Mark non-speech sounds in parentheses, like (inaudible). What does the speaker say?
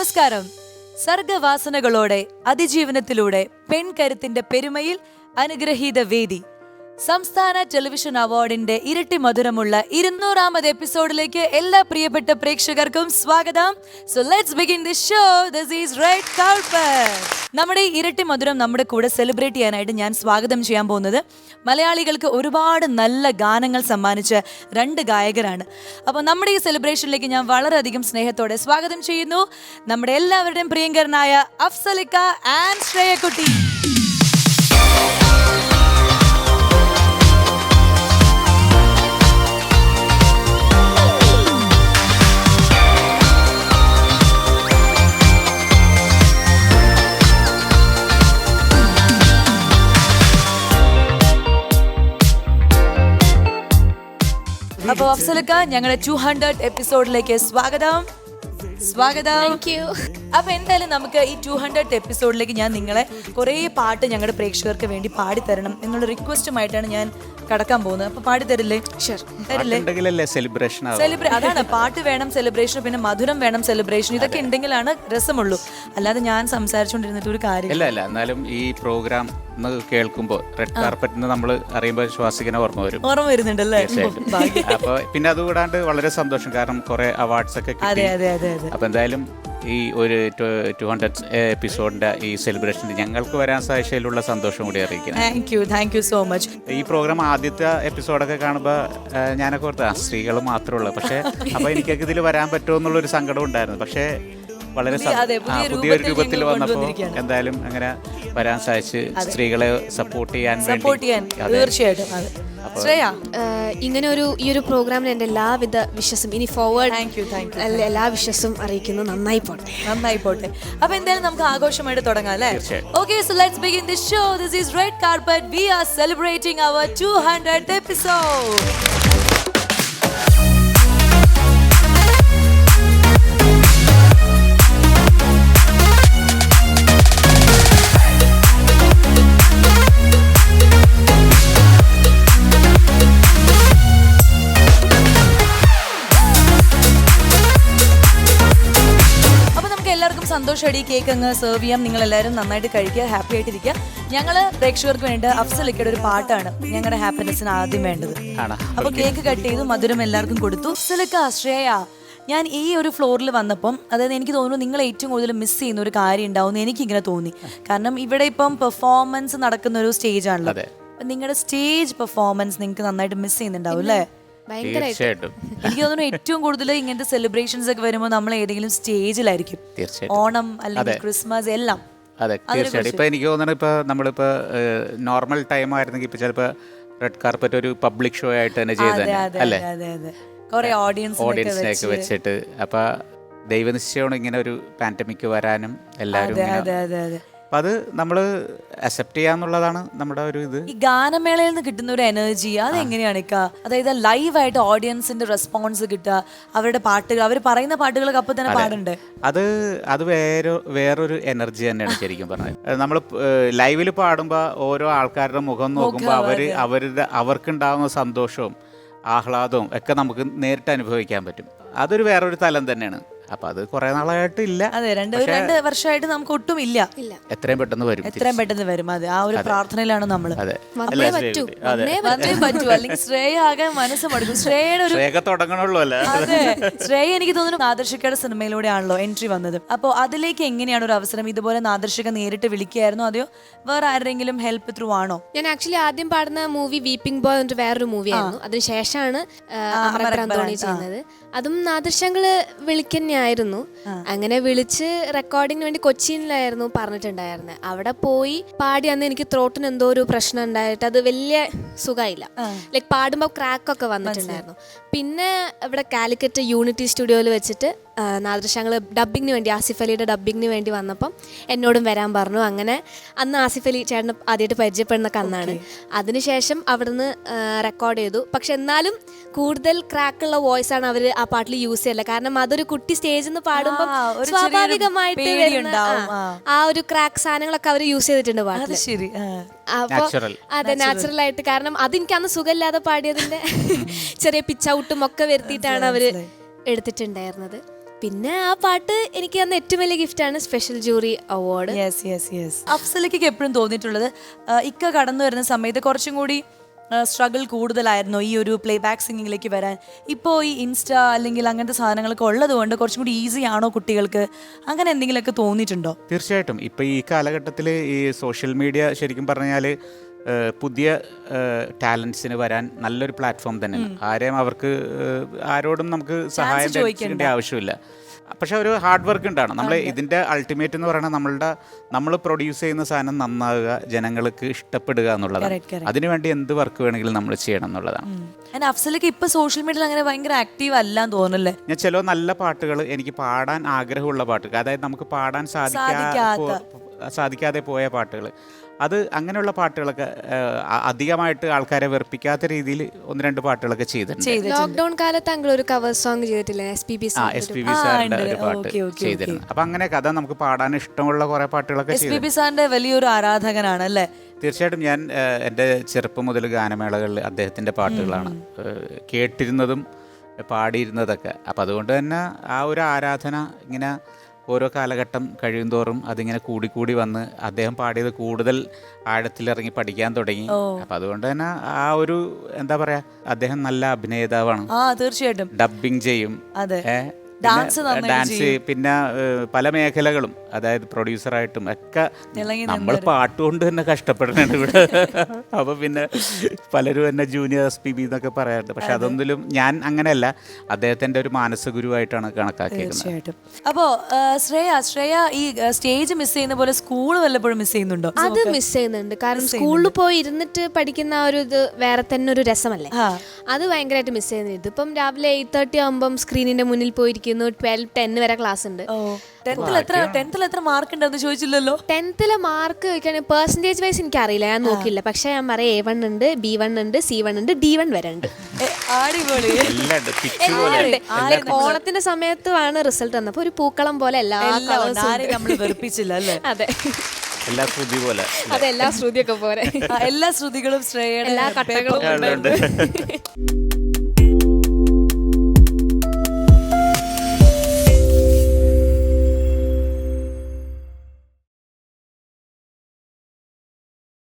നമസ്കാരം. സർഗവാസനകളോടെ അതിജീവനത്തിലൂടെ പെൺകരുത്തിന്റെ പെരുമയിൽ അനുഗ്രഹീത വേദി. സംസ്ഥാന ടെലിവിഷൻ അവാർഡിന്റെ ഇരട്ടി മധുരമുള്ള ഇരുന്നൂറാമത് എപ്പിസോഡിലേക്ക് എല്ലാ പ്രിയപ്പെട്ട പ്രേക്ഷകർക്കും സ്വാഗതം. So let's begin the show this is red നമ്മുടെ ഈ ഇരട്ടി മധുരം നമ്മുടെ കൂടെ സെലിബ്രേറ്റ് ചെയ്യാനായിട്ട് ഞാൻ സ്വാഗതം ചെയ്യാൻ പോകുന്നത്. മലയാളികൾക്ക് ഒരുപാട് നല്ല ഗാനങ്ങൾ സമ്മാനിച്ച രണ്ട് ഗായകരാണ്. അപ്പോൾ നമ്മുടെ ഈ സെലിബ്രേഷനിലേക്ക് ഞാൻ വളരെയധികം സ്നേഹത്തോടെ സ്വാഗതം ചെയ്യുന്നു. നമ്മുടെ എല്ലാവരുടെയും പ്രിയങ്കരനായ അഫ്സലിക്ക ആൻഡ് ശ്രേയക്കുട്ടി. അഫ്സലിക്ക ഞങ്ങളുടെ ടു ഹൺഡ്രഡ് എപ്പിസോഡിലേക്ക് സ്വാഗതം. സ്വാഗതം. അപ്പൊ എന്തായാലും നമുക്ക് ഈ ടു ഹൺഡ്രഡ് എപ്പിസോഡിലേക്ക് ഞാൻ നിങ്ങളെ കുറേ പാട്ട് ഞങ്ങളുടെ പ്രേക്ഷകർക്ക് വേണ്ടി പാടി തരണം എന്നുള്ള റിക്വസ്റ്റുമായിട്ടാണ് ഞാൻ കടക്കാൻ പോകുന്നത്. അപ്പൊ പാടി തരില്ലേ? തരില്ലേ? സെലിബ്രേഷൻ അതാണ് പാട്ട് വേണം സെലിബ്രേഷൻ പിന്നെ മധുരം വേണം സെലിബ്രേഷൻ ഇതൊക്കെ ഉണ്ടെങ്കിലാണ് രസമുള്ളൂ. അല്ലാതെ ഞാൻ സംസാരിച്ചുകൊണ്ടിരുന്നിട്ട് ഒരു കാര്യം എന്നാലും ഈ പ്രോഗ്രാം കേൾക്കുമ്പോൾ റെഡ് കാർപ്പറ്റ് നമ്മൾ അറിയുമ്പോൾ ശ്വാസികനെ ഓർമ്മ വരും. ഓർമ്മ വരുന്നുണ്ടല്ലേ. അപ്പൊ പിന്നെ അതുകൂടാണ്ട് വളരെ സന്തോഷം. കാരണം കുറെ അവാർഡ്സ് ഒക്കെ കിട്ടി. അപ്പൊ എന്തായാലും ഈ ഒരു ടു ഹൺഡ്രഡ് എപ്പിസോഡിന്റെ ഈ സെലിബ്രേഷൻ ഞങ്ങൾക്ക് വരാൻ സാധിച്ചതിലുള്ള സന്തോഷം കൂടി അറിയിക്കണം thank you thank you so much ഈ പ്രോഗ്രാം ആദ്യത്തെ എപ്പിസോഡൊക്കെ കാണുമ്പോൾ ഞാനൊക്കെ ഓർത്ത് സ്ത്രീകൾ മാത്രമേ ഉള്ളൂ. പക്ഷേ അപ്പോൾ എനിക്കൊക്കെ ഇതിൽ വരാൻ പറ്റുമോ എന്നുള്ളൊരു സങ്കടം ഉണ്ടായിരുന്നു. പക്ഷേ വളരെ പുതിയ പുതിയൊരു രൂപത്തിൽ വന്നപ്പോൾ എന്തായാലും അങ്ങനെ വരാൻ സാധിച്ച് സ്ത്രീകളെ സപ്പോർട്ട് ചെയ്യാൻ വേണ്ടി. സപ്പോർട്ട് ചെയ്യാൻ തീർച്ചയായിട്ടും ശ്രേയ? ഇങ്ങനെ ഒരു ഈ ഒരു പ്രോഗ്രാമിന് എന്റെ എല്ലാവിധ വിശ്വസും ഇനി forward thank you thank you എല്ലാ വിശ്വസും അറിയിക്കുന്നു. നന്നായി പോട്ടെ. നന്നായി പോട്ടെ. അപ്പൊ എന്തായാലും നമുക്ക് ആഘോഷമായിട്ട് തുടങ്ങാം അല്ലേ? Okay so let's begin the show this is red carpet we are celebrating our 200th episode സന്തോഷമായിട്ട് കേക്ക് അങ്ങ് സെർവ് ചെയ്യാം. നിങ്ങൾ എല്ലാവരും നന്നായിട്ട് കഴിക്കുക ഹാപ്പി ആയിട്ടിരിക്കുക. ഞങ്ങൾ പ്രേക്ഷകർക്ക് വേണ്ടി അഫ്സലിക്കയുടെ ഒരു പാട്ടാണ് ഞങ്ങളുടെ ഹാപ്പിനെസ്സിന് ആദ്യം വേണ്ടത്? അപ്പൊ കേക്ക് കട്ട് ചെയ്തു മധുരം എല്ലാവർക്കും കൊടുത്തു. അഫ്സലിക്ക ശ്രേയ ഞാൻ ഈ ഒരു ഫ്ലോറിൽ വന്നപ്പം അതായത് എനിക്ക് തോന്നുന്നു നിങ്ങൾ ഏറ്റവും കൂടുതൽ മിസ് ചെയ്യുന്ന ഒരു കാര്യം ഉണ്ടാവും എന്ന് എനിക്കിങ്ങനെ തോന്നി. കാരണം ഇവിടെ ഇപ്പം പെർഫോമൻസ് നടക്കുന്ന ഒരു സ്റ്റേജ് ആണല്ലോ. അതെ. നിങ്ങളുടെ സ്റ്റേജ് പെർഫോമൻസ് നിങ്ങൾക്ക് നന്നായിട്ട് മിസ് ചെയ്യുന്നുണ്ടാവും അല്ലേ? തീർച്ചയായിട്ടും. എനിക്ക് തോന്നുന്നു ഏറ്റവും കൂടുതൽ ഇങ്ങനത്തെ സെലിബ്രേഷൻസ് ഒക്കെ വരുമ്പോൾ നമ്മൾ ഏതെങ്കിലും സ്റ്റേജിലായിരിക്കും. തീർച്ചയായിട്ടും. ഓണം അല്ലെങ്കിൽ ക്രിസ്മസ് എല്ലാം. അതെ തീർച്ചയായിട്ടും. ഇപ്പൊ എനിക്ക് തോന്നുന്നത് ഇപ്പൊ നമ്മളിപ്പോ നോർമൽ ടൈം ആയിരുന്നെങ്കിൽ ഇപ്പൊ ചിലപ്പോ റെഡ് കാർപ്പറ്റ് ഒരു പബ്ലിക് ഷോ ആയിട്ട് തന്നെ ചെയ്ത് അല്ലേ? കുറെ ഓഡിയൻസ് ഓഡിയൻസിനെയൊക്കെ വെച്ചിട്ട്. അപ്പൊ ദൈവനിശ്ചയമാണ് ഇങ്ങനെ ഒരു പാൻഡമിക് വരാനും എല്ലാവരും അതെ അപ്പൊ നമ്മൾ അക്സെപ്റ്റ് ചെയ്യാന്നുള്ളതാണ് നമ്മുടെ ഒരു ഇത്. ഈ ഗാനമേളയിൽ നിന്ന് കിട്ടുന്ന ഒരു എനർജി അത് എങ്ങനെയാണ് ഇക്ക? അതായത് ലൈവായിട്ട് ഓഡിയൻസിന്റെ റെസ്പോൺസ് കിട്ടുക അവരുടെ പാട്ടുകൾ അവർ പറയുന്ന പാട്ടുകളൊക്കെ അപ്പൊ തന്നെ പാടുണ്ട് അത് അത് വേറെ വേറൊരു എനർജി തന്നെയാണ് ശരിക്കും പറഞ്ഞത്. നമ്മൾ ലൈവിൽ പാടുമ്പോൾ ഓരോ ആൾക്കാരുടെ മുഖം നോക്കുമ്പോൾ അവർ അവരുടെ അവർക്കുണ്ടാകുന്ന സന്തോഷവും ആഹ്ലാദവും ഒക്കെ നമുക്ക് നേരിട്ട് അനുഭവിക്കാൻ പറ്റും. അതൊരു വേറൊരു തലം തന്നെയാണ്. അപ്പൊ അത് കുറെ നാളായിട്ട് ഇല്ല. അതെ രണ്ട് രണ്ട് വർഷമായിട്ട് നമുക്ക് ഒട്ടും ഇല്ല. ഇല്ല. എത്രയും പെട്ടെന്ന് വരും. എത്രയും പെട്ടെന്ന് വരും. അതെ ആ ഒരു പ്രാർത്ഥനയിലാണ് നമ്മൾ അതെ. പറ്റൂ. വന്നേ പറ്റൂ. അല്ലെങ്കിൽ ശ്രേയ ആകെ മനസ്സ് മടുക്കും. ശ്രേയയുടെ ഒരു ശ്രേയൊക്കെ തുടങ്ങണുള്ളൂ അല്ലേ? അതെ. ശ്രേയ എനിക്ക് തോന്നുന്നു നാദർശിക്കയുടെ സിനിമയിലൂടെയാണല്ലോ എൻട്രി വന്നത്. അപ്പോൾ അതിലേക്ക് എങ്ങനെയാണ് ഒരു അവസരം? ഇതുപോലെ നാദർശിക നേരിട്ട് വിളിക്കുകയായിരുന്നു? അതെയോ? വേറെ ആരുടെങ്കിലും ഹെൽപ്പ് ത്രൂ ആണോ? ഞാൻ ആക്ച്വലി ആദ്യം പാടുന്ന മൂവി വീപ്പിംഗ് ബോയ് എന്നിട്ട് വേറൊരു മൂവി ആയിരുന്നു. അതിനുശേഷമാണ് അതും നാദർശങ്ങൾ നാദൃശ്യങ്ങൾ വിളിക്കന്നെയായിരുന്നു അങ്ങനെ വിളിച്ച് റെക്കോർഡിങ്ങിന് വേണ്ടി കൊച്ചിയിലായിരുന്നു പറഞ്ഞിട്ടുണ്ടായിരുന്നത് അവിടെ പോയി പാടി അന്ന് എനിക്ക് ത്രോട്ടിന് എന്തോ ഒരു പ്രശ്നം ഉണ്ടായിട്ട് അത് വലിയ സുഖമായില്ല ലൈക്ക് പാടുമ്പോൾ ക്രാക്കൊക്കെ വന്നിട്ടുണ്ടായിരുന്നു. പിന്നെ ഇവിടെ കാലിക്കറ്റ് യൂണിറ്റി സ്റ്റുഡിയോയിൽ വെച്ചിട്ട് നാദൃശ്യങ്ങൾ ഡബ്ബിങ്ങിന് വേണ്ടി ആസിഫ് അലിയുടെ ഡബ്ബിങ്ങിന് വേണ്ടി വന്നപ്പം എന്നോടും വരാൻ പറഞ്ഞു. അങ്ങനെ അന്ന് ആസിഫ് അലി ചേട്ടന് ആദ്യമായിട്ട് പരിചയപ്പെടുന്ന അന്നാണ് അതിനുശേഷം അവിടുന്ന് റെക്കോർഡ് ചെയ്തു. പക്ഷെ എന്നാലും കൂടുതൽ ക്രാക്കുള്ള വോയിസ് ആണ് അവർ ആ പാട്ടിൽ യൂസ് ചെയ്യല്ല കാരണം അതൊരു കുട്ടി സ്റ്റേജിൽ നിന്ന് പാടുമ്പോൾ സ്വാഭാവികമായിട്ട് വരുന്ന ആ, ഒരു ക്രാക്ക് സാധനങ്ങളൊക്കെ അവർ യൂസ് ചെയ്തിട്ടുണ്ട് അത് പാട്ടിൽ ശരി. ആ. അപ്പൊ Natural. അതെ നാച്ചുറൽ ആയിട്ട്. കാരണം അതെനിക്ക് അന്ന് സുഖമില്ലാതെ പാടിയതിന്റെ (laughs) ചെറിയ പിച്ച് ഔട്ടും ഒക്കെ വരുത്തിയിട്ടാണ് അവർ എടുത്തിട്ടുണ്ടായിരുന്നത്. പിന്നെ ആ പാട്ട് എനിക്ക് തന്ന ഏറ്റവും വലിയ ഗിഫ്റ്റാണ് special jury award yes yes yes അഫ്സലിക്ക് എപ്പോഴും തോന്നിയിട്ടുള്ളത് ആ, ഇക്ക കടന്നു വരുന്ന സമയത്ത് കുറച്ചും കൂടി സ്ട്രഗിൾ കൂടുതലായിരുന്നു ഈ ഒരു പ്ലേ ബാക്ക് സിംഗിങ്ങിലേക്ക് വരാൻ. ഇപ്പോൾ ഈ ഇൻസ്റ്റ അല്ലെങ്കിൽ അങ്ങനത്തെ സാധനങ്ങളൊക്കെ ഉള്ളത് കൊണ്ട് കുറച്ചും കൂടി ഈസി ആണോ കുട്ടികൾക്ക്? അങ്ങനെ എന്തെങ്കിലുമൊക്കെ തോന്നിയിട്ടുണ്ടോ? തീർച്ചയായിട്ടും. ഇപ്പം ഈ കാലഘട്ടത്തിൽ ഈ സോഷ്യൽ മീഡിയ ശരിക്കും പറഞ്ഞാൽ പുതിയ ടാലൻസിന് വരാൻ നല്ലൊരു പ്ലാറ്റ്ഫോം തന്നെയാണ്. ആരെയും അവർക്ക് ആരോടും നമുക്ക് സഹായം ചോദിക്കേണ്ട. ആവശ്യമില്ല. പക്ഷെ ഒരു ഹാർഡ് വർക്ക് ഉണ്ടാണ് നമ്മൾ ഇതിന്റെ അൾട്ടിമേറ്റ് എന്ന് പറയുന്നത് നമ്മളുടെ നമ്മൾ പ്രൊഡ്യൂസ് ചെയ്യുന്ന സാധനം നന്നാവുക ജനങ്ങൾക്ക് ഇഷ്ടപ്പെടുക എന്നുള്ളതാണ്. അതിനുവേണ്ടി എന്ത് വർക്ക് വേണമെങ്കിലും നമ്മൾ ചെയ്യണം എന്നുള്ളതാണ്. അഫ്സലിക്ക് ഇപ്പൊ സോഷ്യൽ മീഡിയയിൽ അങ്ങനെ ഭയങ്കര ആക്റ്റീവ് അല്ലാന്ന് തോന്നുന്നില്ലേ? ഞാൻ ചില നല്ല പാട്ടുകൾ എനിക്ക് പാടാൻ ആഗ്രഹമുള്ള പാട്ടുകൾ അതായത് നമുക്ക് പാടാൻ സാധിക്കാ സാധിക്കാത്ത. പോ- സാധിക്കാതെ പോയ പാട്ടുകൾ അത് അങ്ങനെയുള്ള പാട്ടുകളൊക്കെ അധികമായിട്ട് ആൾക്കാരെ വെറുപ്പിക്കാത്ത രീതിയിൽ ഒന്ന് രണ്ട് പാട്ടുകളൊക്കെ ചെയ്തിട്ടുണ്ട്. ലോക്ക്ഡൗൺ കാലത്ത് ഒരു കവർ സോങ് ചെയ്തിട്ടില്ലേ? S P B S P B സാറിന്റെ ഒരു പാട്ട് ചെയ്തിരുന്നു അപ്പൊ അങ്ങനെ കഥ നമുക്ക് പാടാൻ ഇഷ്ടമുള്ള കുറെ പാട്ടുകളൊക്കെ എസ് പി ബി സാറിന്റെ വലിയൊരു ആരാധകനാണ് അല്ലേ? തീർച്ചയായിട്ടും ഞാൻ എന്റെ എന്റെ ചെറുപ്പം മുതൽ ഗാനമേളകളിൽ അദ്ദേഹത്തിന്റെ പാട്ടുകളാണ് കേട്ടിരുന്നതും പാടിയിരുന്നതൊക്കെ. അപ്പം അതുകൊണ്ട് തന്നെ ആ ഒരു ആരാധന ഇങ്ങനെ ഓരോ കാലഘട്ടം കഴിയുന്തോറും അതിങ്ങനെ കൂടിക്കൂടി വന്ന് അദ്ദേഹം പാടിയത് കൂടുതൽ ആഴത്തിലിറങ്ങി പഠിക്കാൻ തുടങ്ങി. അപ്പം അതുകൊണ്ട് തന്നെ ആ ഒരു എന്താ പറയാ അദ്ദേഹം നല്ല അഭിനേതാവാണ്. ആ തീർച്ചയായിട്ടും. ഡബിങ് ചെയ്യും. അതെ. ഡാൻസ് ഡാൻസ് പിന്നെ പല മേഖലകളും. അതായത് പ്രൊഡ്യൂസറായിട്ടും ഒക്കെ നമ്മൾ പാട്ടുകൊണ്ട് തന്നെ കഷ്ടപ്പെടുന്നുണ്ട് ഇവിടെ. (laughs) അപ്പൊ പിന്നെ പലരും എന്നെ ജൂനിയർ എസ് പി ബി എന്നൊക്കെ പറയാറുണ്ട്. പക്ഷെ അതൊന്നിലും ഞാൻ അങ്ങനെയല്ല. അദ്ദേഹത്തിന്റെ ഒരു മാനസ ഗുരുവായിട്ടാണ് കണക്കാക്കിയത് അപ്പോൾ അപ്പോ ശ്രേയ ശ്രേയ ഈ സ്റ്റേജ് മിസ് ചെയ്യുന്ന പോലെ സ്കൂൾ വല്ലപ്പോഴും മിസ് ചെയ്യുന്നുണ്ടോ? അത് മിസ് ചെയ്യുന്നുണ്ട്. കാരണം സ്കൂളിൽ പോയി ഇരുന്നിട്ട് പഠിക്കുന്ന ആ ഒരു ഇത് വേറെ തന്നെ ഒരു രസമല്ലേ? അത് ഭയങ്കരമായിട്ട് മിസ് ചെയ്യുന്നുണ്ട്. ഇതിപ്പം രാവിലെ എയ്റ്റ് തേർട്ടി ആകുമ്പം സ്ക്രീനിന്റെ മുന്നിൽ പോയിരിക്കുന്നു ട്വൽവ് ടെൻ വരെ ക്ലാസ് ഉണ്ട്. ടെൻത്തിൽ എത്ര ടെൻത്തിൽ എത്ര മാർക്ക് ഉണ്ടെന്ന് ചോദിച്ചില്ലല്ലോ? ടെൻത്തിലെ മാർക്ക് ചോദിക്കുകയാണെങ്കിൽ വൈസ് വൈസ് എനിക്കറിയില്ല ഞാൻ നോക്കില്ല പക്ഷെ ഞാൻ പറയാം എ വൺ ഉണ്ട് ബി വൺ ഉണ്ട് സി വൺ ഉണ്ട് ഡി വൺ വരെ ഉണ്ട്. ഓണത്തിന്റെ സമയത്തുമാണ് റിസൾട്ട് വന്നപ്പോ ഒരു പൂക്കളം പോലെ എല്ലാ വെറുപ്പിച്ചില്ല അല്ലേ? അതെ. എല്ലാ ശ്രുതി പോലെ. അതെ എല്ലാ ശ്രുതിയൊക്കെ പോലെ. എല്ലാ ശ്രുതികളും ശ്രേയ എല്ലാ കട്ടകളും.